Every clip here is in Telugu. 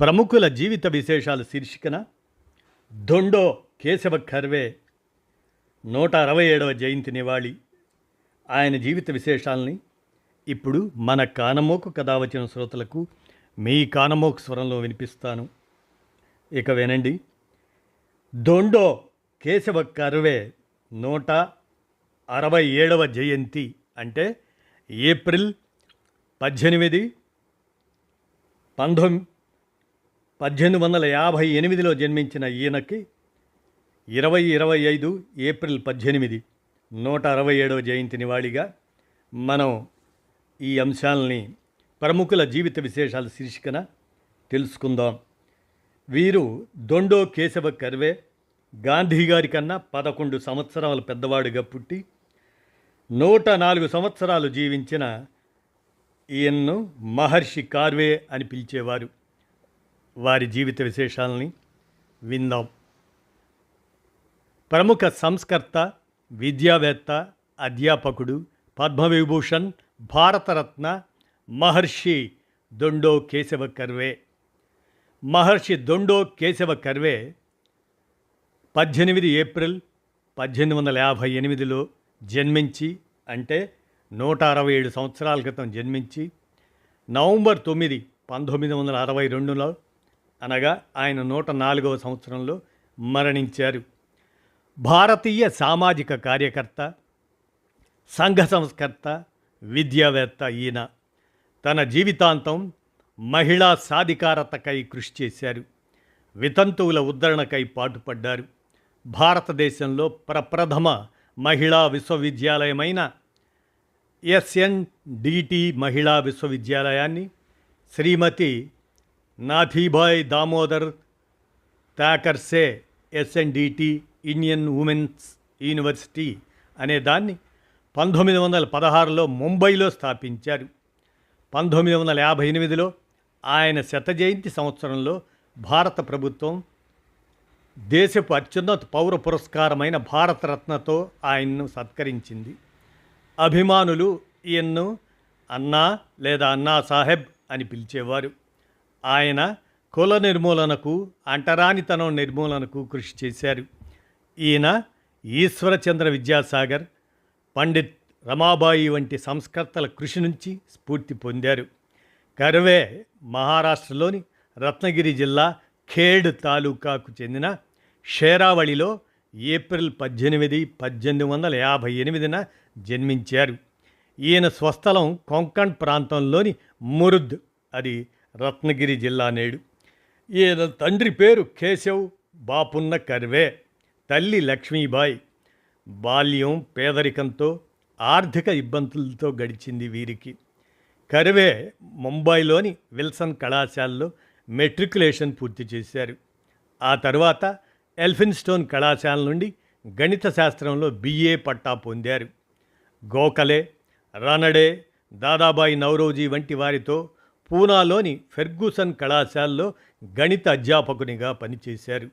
ప్రముఖుల జీవిత విశేషాలు శీర్షికన దొండో కేశవ ఖర్వే నూట అరవై ఏడవ జయంతి నివాళి. ఆయన జీవిత విశేషాలని ఇప్పుడు మన కానమోకు కథ వచ్చిన శ్రోతలకు మీ కానమోకు స్వరంలో వినిపిస్తాను. ఇక వినండి. దొండో కేశవ కర్వే నూట అరవై ఏడవ జయంతి అంటే ఏప్రిల్ పద్దెనిమిది పంతొమ్మిది పద్దెనిమిది వందల యాభై ఎనిమిదిలో జన్మించిన ఈయనకి ఇరవై ఇరవై ఐదు ఏప్రిల్ పద్దెనిమిది నూట అరవై ఏడవ జయంతి నివాళిగా మనం ఈ అంశాలని ప్రముఖుల జీవిత విశేషాల శీర్షికన తెలుసుకుందాం. వీరు దొండో కేశవ కర్వే గాంధీ గారి కన్నా పదకొండు సంవత్సరాల పెద్దవాడుగా పుట్టి నూట నాలుగు సంవత్సరాలు జీవించిన ఈయన్ను మహర్షి కార్వే అని పిలిచేవారు. వారి జీవిత విశేషాలని విందాం. ప్రముఖ సంస్కర్త విద్యావేత్త అధ్యాపకుడు పద్మవిభూషణ్ భారతరత్న మహర్షి దొండో కేశవ కర్వే. మహర్షి దొండో కేశవ కర్వే పద్దెనిమిది ఏప్రిల్ పద్దెనిమిది వందల యాభై ఎనిమిదిలో జన్మించి అంటే నూట అరవై ఏడు సంవత్సరాల క్రితం జన్మించి నవంబర్ తొమ్మిది పంతొమ్మిది వందల అరవై రెండులో అనగా ఆయన నూట నాలుగవ సంవత్సరంలో మరణించారు. భారతీయ సామాజిక కార్యకర్త సంఘ సంస్కర్త విద్యావేత్త ఈయన తన జీవితాంతం మహిళా సాధికారతకై కృషి చేశారు. వితంతువుల ఉద్ధరణకై పాటుపడ్డారు. భారతదేశంలో ప్రప్రథమ మహిళా విశ్వవిద్యాలయమైన ఎస్ఎన్డిటి మహిళా విశ్వవిద్యాలయాన్ని Shrimati Nathibai Damodar Thackersey SNDT Indian women's university అనే దాన్ని పంతొమ్మిది వందల పదహారులో ముంబైలో స్థాపించారు. పంతొమ్మిది వందల యాభై ఎనిమిదిలో ఆయన శత జయంతి సంవత్సరంలో భారత ప్రభుత్వం దేశపు అత్యున్నత పౌర పురస్కారమైన భారతరత్నతో ఆయన్ను సత్కరించింది. అభిమానులు ఈయన్ను అన్నా లేదా అన్నా సాహెబ్ అని పిలిచేవారు. ఆయన కుల నిర్మూలనకు అంటరానితనం నిర్మూలనకు కృషి చేశారు. ఈయన ఈశ్వరచంద్ర విద్యాసాగర్ పండిత్ రమాబాయి వంటి సంస్కర్తల కృషి నుంచి స్ఫూర్తి పొందారు. కర్వే మహారాష్ట్రలోని రత్నగిరి జిల్లా ఖేడ్ తాలూకాకు చెందిన షేరావళిలో ఏప్రిల్ పద్దెనిమిది పద్దెనిమిది వందల యాభై ఎనిమిదిన జన్మించారు. ఈయన స్వస్థలం కొంకణ్ ప్రాంతంలోని మురుద్ అది రత్నగిరి జిల్లా నేడు. ఈయన తండ్రి పేరు కేశవ్ బాపున్న కర్వే తల్లి లక్ష్మీబాయి. బాల్యం పేదరికంతో ఆర్థిక ఇబ్బందులతో గడిచింది వీరికి. కర్వే ముంబైలోని విల్సన్ కళాశాలలో మెట్రికులేషన్ పూర్తి చేశారు. ఆ తర్వాత ఎల్ఫిన్స్టోన్ కళాశాల నుండి గణిత శాస్త్రంలో బిఏ పట్టా పొందారు. గోఖలే రనడే దాదాబాయి నౌరోజీ వంటి వారితో పూనాలోని ఫెర్గూసన్ కళాశాలలో గణిత అధ్యాపకునిగా పనిచేశారు.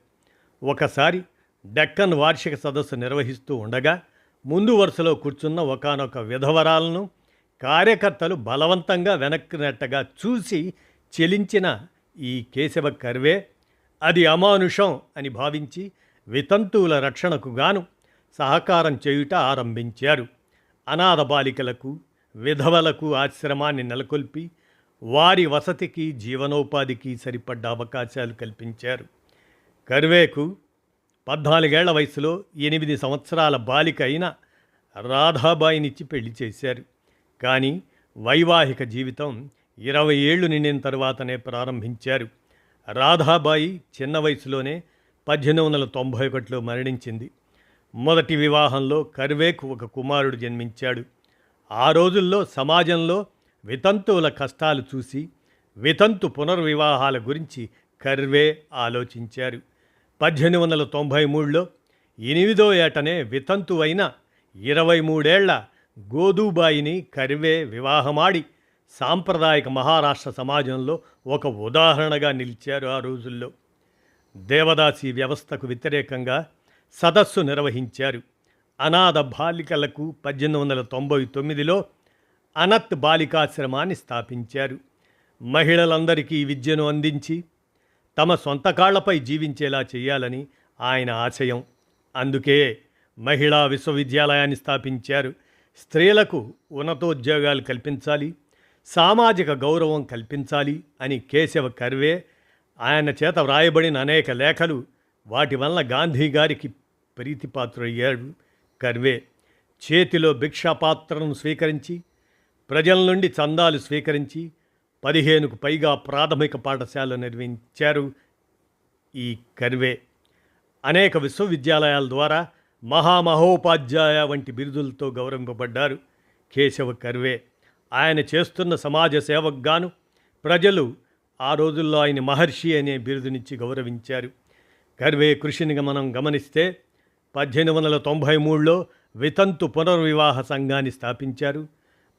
ఒకసారి డెక్కన్ వార్షిక సదస్సు నిర్వహిస్తూ ఉండగా ముందు వరుసలో కూర్చున్న ఒకనొక విధవరాలను కార్యకర్తలు బలవంతంగా వెనక్కి నెట్టగా చూసి చెలించిన ఈ కేశవ కర్వే అది అమానుషం అని భావించి వితంతువుల రక్షణకు గాను సహకారం చేయుట ఆరంభించారు. అనాథ బాలికలకు విధవలకు ఆశ్రమాన్ని నెలకొల్పి వారి వసతికి జీవనోపాధికి సరిపడ్డ అవకాశాలు కల్పించారు. కర్వేకు పద్నాలుగేళ్ళ వయసులో ఎనిమిది సంవత్సరాల బాలిక అయిన రాధాబాయినిచ్చి పెళ్ళి చేశారు. కానీ వైవాహిక జీవితం ఇరవై ఏళ్ళు నిండిన తర్వాతనే ప్రారంభించారు. రాధాబాయి చిన్న వయసులోనే పద్దెనిమిది వందల తొంభై ఒకటిలో మరణించింది. మొదటి వివాహంలో కర్వేకు ఒక కుమారుడు జన్మించాడు. ఆ రోజుల్లో సమాజంలో వితంతువుల కష్టాలు చూసి వితంతు పునర్వివాహాల గురించి కర్వే ఆలోచించారు. పద్దెనిమిది వందల తొంభై మూడులో ఎనిమిదో ఏటనే వితంతువైన ఇరవై మూడేళ్ళ గోధూబాయిని కర్వే వివాహమాడి సాంప్రదాయక మహారాష్ట్ర సమాజంలో ఒక ఉదాహరణగా నిలిచారు ఆ రోజుల్లో. దేవదాసి వ్యవస్థకు వ్యతిరేకంగా సదస్సు నిర్వహించారు. అనాథ బాలికలకు పద్దెనిమిది వందల తొంభై తొమ్మిదిలో అనత్ బాలికాశ్రమాన్ని స్థాపించారు. మహిళలందరికీ విద్యను అందించి తమ సొంత కాళ్ళపై జీవించేలా చేయాలని ఆయన ఆశయం. అందుకే మహిళా విశ్వవిద్యాలయాన్ని స్థాపించారు. స్త్రీలకు ఉన్నతోద్యోగాలు కల్పించాలి సామాజిక గౌరవం కల్పించాలి అని కేశవ కర్వే ఆయన చేత వ్రాయబడిన అనేక లేఖలు వాటి వల్ల గాంధీ గారికి ప్రీతిపాత్రుడయ్యాడు కర్వే. చేతిలో భిక్షాపాత్రను స్వీకరించి ప్రజల నుండి చందాలు స్వీకరించి పదిహేనుకు పైగా ప్రాథమిక పాఠశాలలు నిర్మించారు ఈ కర్వే అనేక విశ్వవిద్యాలయాల ద్వారా మహామహోపాధ్యాయ వంటి బిరుదులతో గౌరవింపబడ్డారు కేశవ కర్వే ఆయన చేస్తున్న సమాజ సేవకు గాను ప్రజలు ఆ రోజుల్లో ఆయన మహర్షి అనే బిరుదునిచ్చి గౌరవించారు. కర్వే కృషిని మనం గమనిస్తే పద్దెనిమిది వందల తొంభై మూడులో వితంతు పునర్వివాహ సంఘాన్ని స్థాపించారు.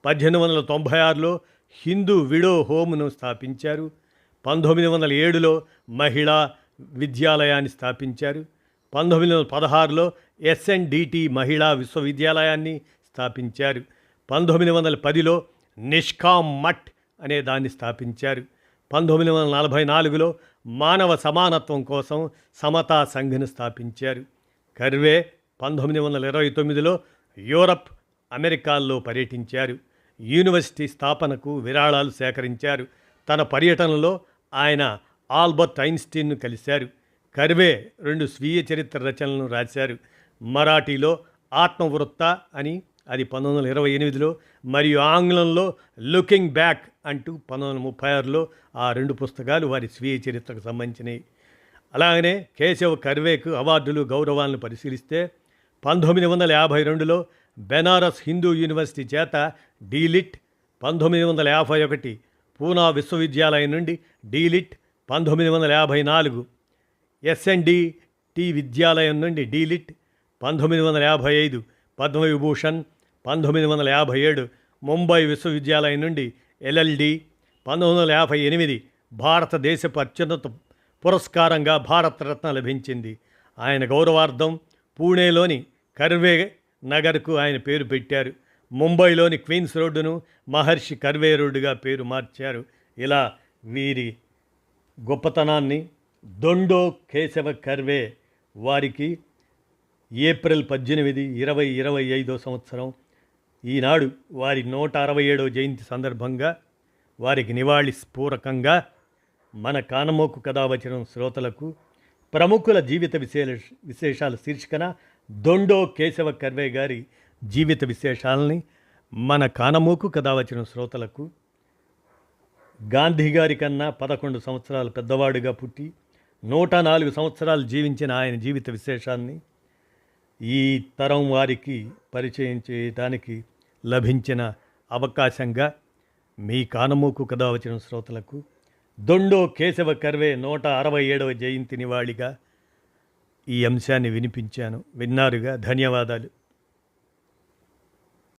పద్దెనిమిది వందల తొంభై ఆరులో హిందూ విడో హోమ్ను స్థాపించారు. పంతొమ్మిది వందల ఏడులో మహిళా విద్యాలయాన్ని స్థాపించారు. పంతొమ్మిది వందల పదహారులో ఎస్ఎన్డిటి మహిళా విశ్వవిద్యాలయాన్ని స్థాపించారు. పంతొమ్మిది వందల పదిలో నిష్కామ్ మఠ్ అనే దాన్ని స్థాపించారు. పంతొమ్మిది వందల నలభై నాలుగులో మానవ సమానత్వం కోసం సమతా సంఘను స్థాపించారు. కర్వే పంతొమ్మిది వందల ఇరవై తొమ్మిదిలో యూరప్ అమెరికాల్లో పర్యటించారు. యూనివర్సిటీ స్థాపనకు విరాళాలు సేకరించారు. తన పర్యటనలో ఆయన ఆల్బర్ట్ ఐన్స్టీన్ను కలిశారు. కర్వే రెండు స్వీయ చరిత్ర రచనలను రాశారు. మరాఠీలో ఆత్మవృత్త అని అది పంతొమ్మిది వందల ఇరవై ఎనిమిదిలో మరియు ఆంగ్లంలో లుకింగ్ బ్యాక్ అంటూ పంతొమ్మిది వందల ముప్పై ఆరులో ఆ రెండు పుస్తకాలు వారి స్వీయ చరిత్రకు సంబంధించినవి అలాగనే కేశవ కర్వేకు అవార్డులు గౌరవాలను పరిశీలిస్తే పంతొమ్మిది వందల యాభై రెండులో బెనారస్ హిందూ యూనివర్సిటీ చేత డీలిట్ పంతొమ్మిది వందల యాభై ఒకటి పూనా విశ్వవిద్యాలయం నుండి డీలిట్ పంతొమ్మిది వందల యాభై నాలుగు ఎస్ఎన్డి టి విద్యాలయం నుండి డీలిట్ పంతొమ్మిది వందల యాభై ఐదు పద్మవిభూషణ్ పంతొమ్మిది వందల యాభై ఏడు ముంబై విశ్వవిద్యాలయం నుండి ఎల్ఎల్డి పంతొమ్మిది వందల యాభై ఎనిమిది భారతదేశపు అత్యున్నత పురస్కారంగా భారతరత్న లభించింది. ఆయన గౌరవార్థం పూణేలోని కర్వే నగర్కు ఆయన పేరు పెట్టారు. ముంబైలోని క్వీన్స్ రోడ్డును మహర్షి కర్వే రోడ్డుగా పేరు మార్చారు. ఇలా వీరి గొప్పతనాన్ని దొండో కేశవ కర్వే వారికి ఏప్రిల్ పద్దెనిమిది ఇరవై ఇరవై ఐదో సంవత్సరం ఈనాడు వారి నూట అరవై ఏడవ జయంతి సందర్భంగా వారికి నివాళి స్ఫూరకంగా మన కానమోకు కథావచనం శ్రోతలకు ప్రముఖుల జీవిత విశేష విశేషాల శీర్షికన దొండో కేశవ కర్వే గారి జీవిత విశేషాలని మన కానమూకు కథ వచ్చిన శ్రోతలకు గాంధీ గారి కన్నా పదకొండు సంవత్సరాలు పెద్దవాడుగా పుట్టి నూట నాలుగు సంవత్సరాలు జీవించిన ఆయన జీవిత విశేషాన్ని ఈ తరం వారికి పరిచయం చేయడానికి లభించిన అవకాశంగా మీ కానమూకు కథ వచ్చిన శ్రోతలకు దొండో కేశవ కర్వే నూట అరవై ఏడవ జయంతి నివాళిగా ఈ అంశాన్ని వినిపించాను. విన్నారుగా? ధన్యవాదాలు.